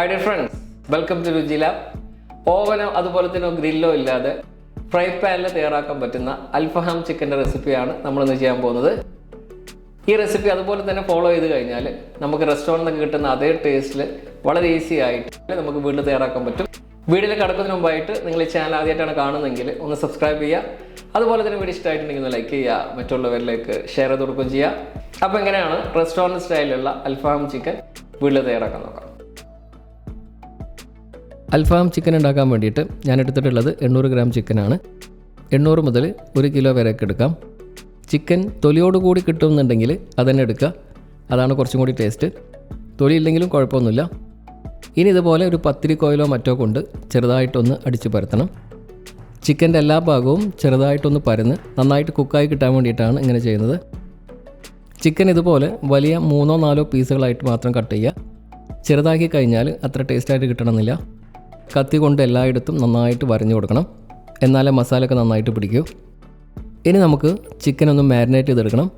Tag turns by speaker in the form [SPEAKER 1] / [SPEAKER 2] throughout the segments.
[SPEAKER 1] Hi dear friends welcome to Ruchi Lab ഓവനോ അതുപോലെ തന്നെ ഗ്രില്ലോ ഇല്ലാതെ ഫ്രൈ പാനിൽ തയ്യാറാക്കാൻ പറ്റുന്ന അൽഫഹാം ചിക്കന്റെ റെസിപ്പിയാണ് നമ്മളിന്ന് ചെയ്യാൻ പോകുന്നത്. ഈ റെസിപ്പി അതുപോലെ തന്നെ ഫോളോ ചെയ്ത് കഴിഞ്ഞാൽ നമുക്ക് റെസ്റ്റോറന്റിൽ കിട്ടുന്ന അതേ ടേസ്റ്റിൽ വളരെ ഈസി ആയിട്ട് നമുക്ക് വീണ്ടും തയ്യാറാക്കാൻ പറ്റും. വീഡിയോയിൽ കടക്കുന്നതിന് മുമ്പായിട്ട് നിങ്ങൾ ഈ ചാനൽ ആദ്യമായിട്ടാണ് കാണുന്നതെങ്കിൽ ഒന്ന് സബ്സ്ക്രൈബ് ചെയ്യുക. അതുപോലെ തന്നെ വീഡിയോ ഇഷ്ടമായിട്ടുണ്ടെങ്കിൽ ഒന്ന് ലൈക്ക് ചെയ്യുക. മറ്റുള്ളവരിലേക്ക് ഷെയർ ചെയ്ത് കൊടുക്കുകയും ചെയ്യുക. അപ്പോൾ എങ്ങനെയാണ് റെസ്റ്റോറന്റ് സ്റ്റൈലിലുള്ള അൽഫാം ചിക്കൻ വീട്ടിൽ തയ്യാറാക്കാൻ നോക്കാം. അൽഫാം ചിക്കൻ ഉണ്ടാക്കാൻ വേണ്ടിയിട്ട് ഞാൻ എടുത്തിട്ടുള്ളത് എണ്ണൂറ് ഗ്രാം ചിക്കനാണ്. എണ്ണൂറ് മുതൽ ഒരു കിലോ വരെയൊക്കെ എടുക്കാം. ചിക്കൻ തൊലിയോടുകൂടി കിട്ടുമെന്നുണ്ടെങ്കിൽ അതന്നെ എടുക്കുക. അതാണ് കുറച്ചും കൂടി ടേസ്റ്റ്. തൊലി ഇല്ലെങ്കിലും കുഴപ്പമൊന്നുമില്ല. ഇനി ഇതുപോലെ ഒരു പത്തിരി കോയിലോ മറ്റോ കൊണ്ട് ചെറുതായിട്ടൊന്ന് അടിച്ച് പരത്തണം. ചിക്കന്റെ എല്ലാ ഭാഗവും ചെറുതായിട്ടൊന്ന് പരന്ന് നന്നായിട്ട് കുക്കായി കിട്ടാൻ വേണ്ടിയിട്ടാണ് ഇങ്ങനെ ചെയ്യുന്നത്. ചിക്കൻ ഇതുപോലെ വലിയ മൂന്നോ നാലോ പീസുകളായിട്ട് മാത്രം കട്ട് ചെയ്യുക. ചെറുതാക്കി കഴിഞ്ഞാൽ അത്ര ടേസ്റ്റായിട്ട് കിട്ടണമെന്നില്ല. കത്തി കൊണ്ട് എല്ലായിടത്തും നന്നായിട്ട് വരഞ്ഞു കൊടുക്കണം. എന്നാലേ മസാലയൊക്കെ നന്നായിട്ട് പിടിക്കൂ. ഇനി നമുക്ക് ചിക്കൻ ഒന്ന് മാരിനേറ്റ് ചെയ്തെടുക്കണം.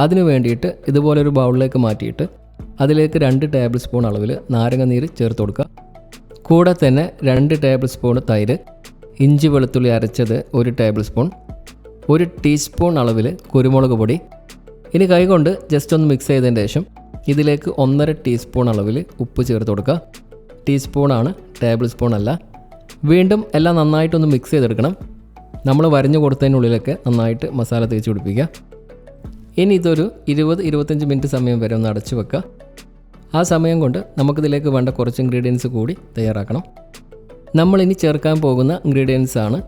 [SPEAKER 1] അതിന് വേണ്ടിയിട്ട് ഇതുപോലെ ഒരു ബൗളിലേക്ക് മാറ്റിയിട്ട് അതിലേക്ക് രണ്ട് ടേബിൾ സ്പൂൺ അളവിൽ നാരങ്ങ നീര് ചേർത്ത് കൊടുക്കുക. കൂടെ തന്നെ രണ്ട് ടേബിൾ സ്പൂൺ തൈര് ഇഞ്ചി വെളുത്തുള്ളി അരച്ചത് ഒരു ടേബിൾ സ്പൂൺ ഒരു ടീസ്പൂൺ അളവിൽ കുരുമുളക് പൊടി. ഇനി കൈകൊണ്ട് ജസ്റ്റ് ഒന്ന് മിക്സ് ചെയ്തതിന് ശേഷം ഇതിലേക്ക് ഒന്നര ടീസ്പൂൺ അളവിൽ ഉപ്പ് ചേർത്ത് കൊടുക്കുക. ടീസ്പൂണാണ് ടേബിൾ സ്പൂൺ അല്ല വീണ്ടും എല്ലാം നന്നായിട്ടൊന്ന് മിക്സ് ചെയ്തെടുക്കണം. നമ്മൾ വരഞ്ഞു കൊടുത്തതിനുള്ളിലൊക്കെ നന്നായിട്ട് മസാല തേച്ച് പിടിപ്പിക്കുക. ഇനി ഇതൊരു ഇരുപത് ഇരുപത്തഞ്ച് മിനിറ്റ് സമയം വരെ ഒന്ന് അടച്ചു വെക്കുക. ആ സമയം കൊണ്ട് നമുക്കിതിലേക്ക് വേണ്ട കുറച്ച് ഇൻഗ്രീഡിയൻസ് കൂടി തയ്യാറാക്കണം. നമ്മളിനി ചേർക്കാൻ പോകുന്ന ഇൻഗ്രീഡിയൻസ് ആണ്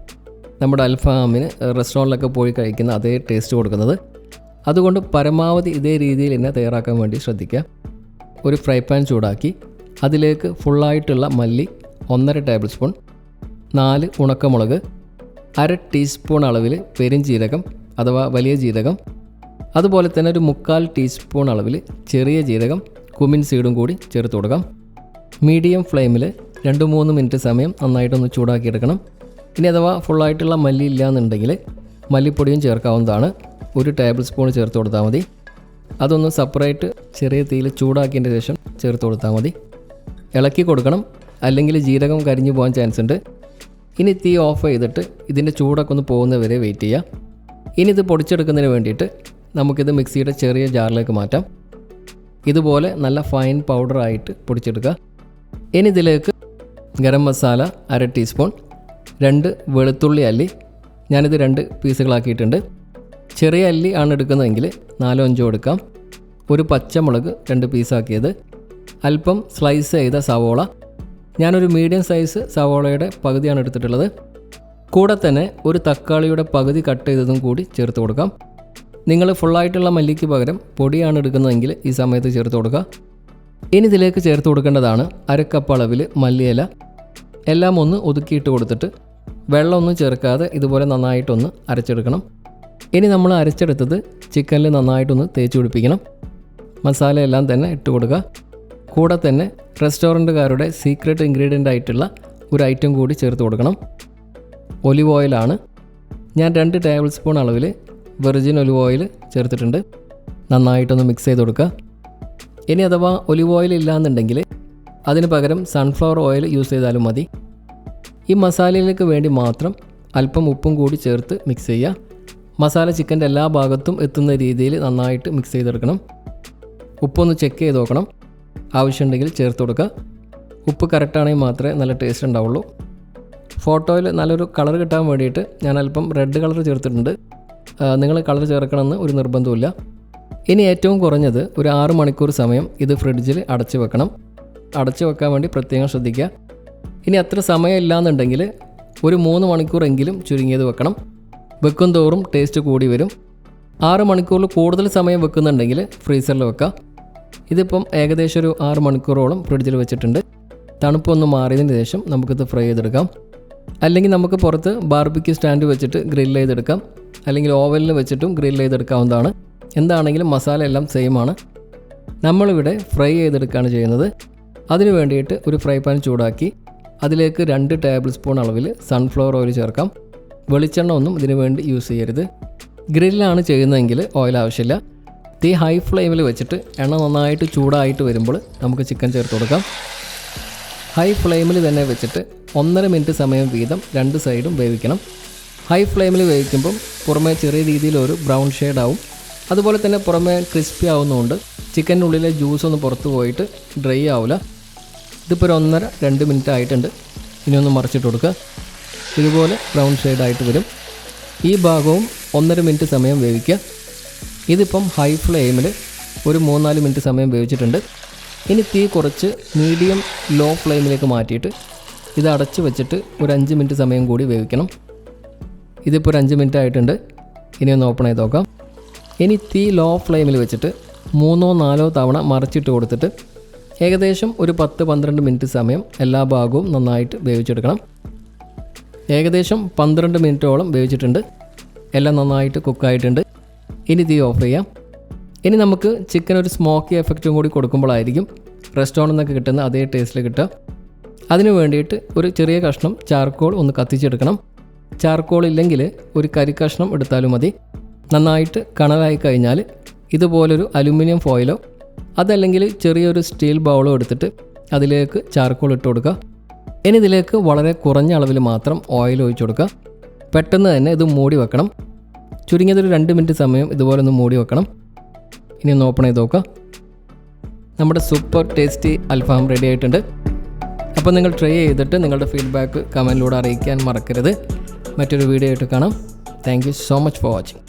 [SPEAKER 1] നമ്മുടെ അൽഫാമിന് റെസ്റ്റോറന്റിലൊക്കെ പോയി കഴിക്കുന്ന അതേ ടേസ്റ്റ് കൊടുക്കുന്നത്. അതുകൊണ്ട് പരമാവധി ഇതേ രീതിയിൽ തന്നെ തയ്യാറാക്കാൻ വേണ്ടി ശ്രദ്ധിക്കുക. ഒരു ഫ്രൈ പാൻ ചൂടാക്കി അതിലേക്ക് ഫുള്ളായിട്ടുള്ള മല്ലി ഒന്നര ടേബിൾ സ്പൂൺ നാല് ഉണക്കമുളക് അര ടീസ്പൂൺ അളവിൽ പെരുംജീരകം അഥവാ വലിയ ജീരകം അതുപോലെ തന്നെ ഒരു മുക്കാൽ ടീസ്പൂൺ അളവിൽ ചെറിയ ജീരകം കുമിൻ സീഡും കൂടി ചേർത്ത് കൊടുക്കാം. മീഡിയം ഫ്ലെയിമിൽ രണ്ട് മൂന്ന് മിനിറ്റ് സമയം നന്നായിട്ടൊന്ന് ചൂടാക്കിയെടുക്കണം. ഇനി അഥവാ ഫുള്ളായിട്ടുള്ള മല്ലി ഇല്ല എന്നുണ്ടെങ്കിൽ മല്ലിപ്പൊടിയും ചേർക്കാവുന്നതാണ്. ഒരു ടേബിൾ സ്പൂൺ ചേർത്ത് കൊടുത്താൽ മതി. അതൊന്ന് സെപ്പറേറ്റ് ചെറിയ തീയിൽ ചൂടാക്കിയതിന്റെ ശേഷം ചേർത്ത് കൊടുത്താൽ മതി. ഇളക്കി കൊടുക്കണം. അല്ലെങ്കിൽ ജീരകം കരിഞ്ഞു പോകാൻ ചാൻസ് ഉണ്ട്. ഇനി തീ ഓഫ് ചെയ്തിട്ട് ഇതിന്റെ ചൂടൊക്കെ ഒന്ന് പോകുന്നവരെ വെയിറ്റ് ചെയ്യാം. ഇനി ഇത് പൊടിച്ചെടുക്കുന്നതിന് വേണ്ടിയിട്ട് നമുക്കിത് മിക്സിയുടെ ചെറിയ ജാറിലേക്ക് മാറ്റാം. ഇതുപോലെ നല്ല ഫൈൻ പൗഡറായിട്ട് പൊടിച്ചെടുക്കുക. ഇനി ഇതിലേക്ക് ഗരം മസാല അര ടീസ്പൂൺ രണ്ട് വെളുത്തുള്ളി അല്ലി ഞാനിത് രണ്ട് പീസുകളാക്കിയിട്ടുണ്ട്. ചെറിയ അല്ലി ആണ് എടുക്കുന്നതെങ്കിൽ നാലോ അഞ്ചോ എടുക്കാം. ഒരു പച്ചമുളക് രണ്ട് പീസാക്കിയത് അല്പം സ്ലൈസ് ചെയ്ത സവോള. ഞാനൊരു മീഡിയം സൈസ് സവോളയുടെ പകുതിയാണ് എടുത്തിട്ടുള്ളത്. കൂടെ തന്നെ ഒരു തക്കാളിയുടെ പകുതി കട്ട് ചെയ്തതും കൂടി ചേർത്ത് കൊടുക്കാം. നിങ്ങൾ ഫുള്ളായിട്ടുള്ള മല്ലിക്ക് പകരം പൊടിയാണ് എടുക്കുന്നതെങ്കിൽ ഈ സമയത്ത് ചേർത്ത് കൊടുക്കുക. ഇനി ഇതിലേക്ക് ചേർത്ത് കൊടുക്കേണ്ടതാണ് അരക്കപ്പ് അളവിൽ മല്ലിയില. എല്ലാം ഒന്ന് ഒതുക്കിയിട്ട് കൊടുത്തിട്ട് വെള്ളമൊന്നും ചേർക്കാതെ ഇതുപോലെ നന്നായിട്ടൊന്ന് അരച്ചെടുക്കണം. ഇനി നമ്മൾ അരച്ചെടുത്തത് ചിക്കനിൽ നന്നായിട്ടൊന്ന് തേച്ച് പിടിപ്പിക്കണം. മസാല എല്ലാം തന്നെ ഇട്ട് കൊടുക്കുക. കൂടെ തന്നെ റെസ്റ്റോറന്റുകാരുടെ സീക്രട്ട് ഇൻഗ്രീഡിയന്റ് ആയിട്ടുള്ള ഒരു ഐറ്റം കൂടി ചേർത്ത് കൊടുക്കണം. ഒലിവ് ഓയിലാണ് ഞാൻ രണ്ട് ടേബിൾ സ്പൂൺ അളവിൽ വെർജിൻ ഒലിവ് ഓയിൽ ചേർത്തിട്ടുണ്ട്. നന്നായിട്ടൊന്ന് മിക്സ് ചെയ്ത് കൊടുക്കുക. ഇനി അഥവാ ഒലിവ് ഓയിൽ ഇല്ലാന്നുണ്ടെങ്കിൽ അതിന് പകരം സൺഫ്ലവർ ഓയിൽ യൂസ് ചെയ്താലും മതി. ഈ മസാലയിലേക്ക് വേണ്ടി മാത്രം അല്പം ഉപ്പും കൂടി ചേർത്ത് മിക്സ് ചെയ്യുക. മസാല ചിക്കന്റെ എല്ലാ ഭാഗത്തും എത്തുന്ന രീതിയിൽ നന്നായിട്ട് മിക്സ് ചെയ്തെടുക്കണം. ഉപ്പൊന്ന് ചെക്ക് ചെയ്ത് നോക്കണം. ആവശ്യമുണ്ടെങ്കിൽ ചേർത്ത് കൊടുക്കുക. ഉപ്പ് കറക്റ്റാണെങ്കിൽ മാത്രമേ നല്ല ടേസ്റ്റ് ഉണ്ടാവുള്ളൂ. ഫോട്ടോയിൽ നല്ലൊരു കളർ കിട്ടാൻ വേണ്ടിയിട്ട് ഞാൻ അല്പം റെഡ് കളർ ചേർത്തിട്ടുണ്ട്. നിങ്ങൾ കളർ ചേർക്കണമെന്ന് ഒരു നിർബന്ധമില്ല ഇനി ഏറ്റവും കുറഞ്ഞത് ഒരു ആറ് മണിക്കൂർ സമയം ഇത് ഫ്രിഡ്ജിൽ അടച്ചു വെക്കണം. അടച്ചു വെക്കാൻ വേണ്ടി പ്രത്യേകം ശ്രദ്ധിക്കുക. ഇനി അത്ര സമയം ഇല്ലാന്നുണ്ടെങ്കിൽ ഒരു മൂന്ന് മണിക്കൂറെങ്കിലും ചുരുങ്ങിയത് വെക്കണം. വെക്കും തോറും ടേസ്റ്റ് കൂടി വരും. ആറ് മണിക്കൂറിൽ കൂടുതൽ സമയം വെക്കുന്നുണ്ടെങ്കിൽ ഫ്രീസറിൽ വെക്കാം ഇതിപ്പം ഏകദേശം ഒരു ആറ് മണിക്കൂറോളം ഫ്രിഡ്ജിൽ വെച്ചിട്ടുണ്ട്. തണുപ്പൊന്ന് മാറിയതിന് ശേഷം നമുക്കിത് ഫ്രൈ ചെയ്തെടുക്കാം. അല്ലെങ്കിൽ നമുക്ക് പുറത്ത് ബാർബിക്യൂ സ്റ്റാൻഡ് വെച്ചിട്ട് ഗ്രിൽ ചെയ്തെടുക്കാം. അല്ലെങ്കിൽ ഓവനിൽ വെച്ചിട്ടും ഗ്രിൽ ചെയ്തെടുക്കാവുന്നതാണ്. എന്താണെങ്കിലും മസാല എല്ലാം സെയിം ആണ്. നമ്മളിവിടെ ഫ്രൈ ചെയ്തെടുക്കുകയാണ് ചെയ്യുന്നത്. അതിനു വേണ്ടിയിട്ട് ഒരു ഫ്രൈ പാൻ ചൂടാക്കി അതിലേക്ക് രണ്ട് ടേബിൾ സ്പൂൺ അളവിൽ സൺഫ്ലവർ ഓയിൽ ചേർക്കാം. വെളിച്ചെണ്ണ ഒന്നും ഇതിനു വേണ്ടി യൂസ് ചെയ്യരുത്. ഗ്രില്ലാണ് ചെയ്യുന്നതെങ്കിൽ ഓയിൽ ആവശ്യമില്ല. തീ ഹൈ ഫ്ലെയിമിൽ വെച്ചിട്ട് എണ്ണ നന്നായിട്ട് ചൂടായിട്ട് വരുമ്പോൾ നമുക്ക് ചിക്കൻ ചേർത്ത് കൊടുക്കാം. ഹൈ ഫ്ലെയിമിൽ തന്നെ വെച്ചിട്ട് ഒന്നര മിനിറ്റ് സമയം വീതം രണ്ട് സൈഡും വേവിക്കണം. ഹൈ ഫ്ലെയിമിൽ വേവിക്കുമ്പം പുറമേ ചെറിയ രീതിയിൽ ഒരു ബ്രൗൺ ഷെയ്ഡ് ആവും. അതുപോലെ തന്നെ പുറമേ ക്രിസ്പി ആവുന്നതുകൊണ്ട് ചിക്കനുള്ളിലെ ജ്യൂസ് ഒന്ന് പുറത്ത് പോയിട്ട് ഡ്രൈ ആവില്ല ഇതിപ്പോൾ ഒരു ഒന്നര രണ്ട് മിനിറ്റ് ആയിട്ടുണ്ട്. ഇനി ഒന്ന് മറിച്ചിട്ട് കൊടുക്കുക. ഇതുപോലെ ബ്രൗൺ ഷെയ്ഡായിട്ട് വരും. ഈ ഭാഗവും ഒന്നര മിനിറ്റ് സമയം വേവിക്കുക. ഇതിപ്പം ഹൈ ഫ്ലെയിമിൽ ഒരു മൂന്നാൽ മിനിറ്റ് സമയം വേവിച്ചിട്ടുണ്ട് ഇനി തീ കുറച്ച് മീഡിയം ലോ ഫ്ലെയിമിലേക്ക് മാറ്റിയിട്ട് ഇത് അടച്ച് വെച്ചിട്ട് ഒരു അഞ്ച് മിനിറ്റ് സമയം കൂടി വേവിക്കണം. ഇതിപ്പോൾ ഒരു അഞ്ച് മിനിറ്റ് ആയിട്ടുണ്ട്. ഇനി ഒന്ന് ഓപ്പൺ ചെയ്ത് നോക്കാം. ഇനി തീ ലോ ഫ്ലെയിമിൽ വെച്ചിട്ട് മൂന്നോ നാലോ തവണ മറിച്ചിട്ട് കൊടുത്തിട്ട് ഏകദേശം ഒരു പത്ത് പന്ത്രണ്ട് മിനിറ്റ് സമയം എല്ലാ ഭാഗവും നന്നായിട്ട് വേവിച്ചെടുക്കണം. ഏകദേശം പന്ത്രണ്ട് മിനിറ്റോളം വേവിച്ചിട്ടുണ്ട്. എല്ലാം നന്നായിട്ട് കുക്കായിട്ടുണ്ട് ഇനി തീ ഓഫ് ചെയ്യാം. ഇനി നമുക്ക് ചിക്കൻ ഒരു സ്മോക്കി എഫക്റ്റും കൂടി കൊടുക്കുമ്പോഴായിരിക്കും റെസ്റ്റോറന്റിൽ നിന്നൊക്കെ കിട്ടുന്ന അതേ ടേസ്റ്റിൽ കിട്ടുക. അതിന് വേണ്ടിയിട്ട് ഒരു ചെറിയ കഷ്ണം ചാർക്കോൾ ഒന്ന് കത്തിച്ചെടുക്കണം. ചാർക്കോൾ ഇല്ലെങ്കിൽ ഒരു കരി കഷ്ണം എടുത്താലും മതി. നന്നായിട്ട് കണലായി കഴിഞ്ഞാൽ ഇതുപോലൊരു അലുമിനിയം ഫോയിലോ അതല്ലെങ്കിൽ ചെറിയൊരു സ്റ്റീൽ ബൗളോ എടുത്തിട്ട് അതിലേക്ക് ചാർക്കോൾ ഇട്ട് കൊടുക്കുക. ഇനി ഇതിലേക്ക് വളരെ കുറഞ്ഞ അളവിൽ മാത്രം ഓയിൽ ഒഴിച്ചു കൊടുക്കുക. പെട്ടെന്ന് തന്നെ ഇത് മൂടി വെക്കണം. ചുരുങ്ങിയതൊരു രണ്ട് മിനിറ്റ് സമയം ഇതുപോലെ ഒന്ന് മൂടി വെക്കണം. ഇനി ഒന്ന് ഓപ്പൺ ചെയ്ത് നോക്കുക നമ്മുടെ സൂപ്പർ ടേസ്റ്റി അൽഫാം റെഡി ആയിട്ടുണ്ട്. അപ്പോൾ നിങ്ങൾ ട്രൈ ചെയ്തിട്ട് നിങ്ങളുടെ ഫീഡ്ബാക്ക് കമന്റിലൂടെ അറിയിക്കാൻ മറക്കരുത്. മറ്റൊരു വീഡിയോ ആയിട്ട് കാണാം. Thank so much for watching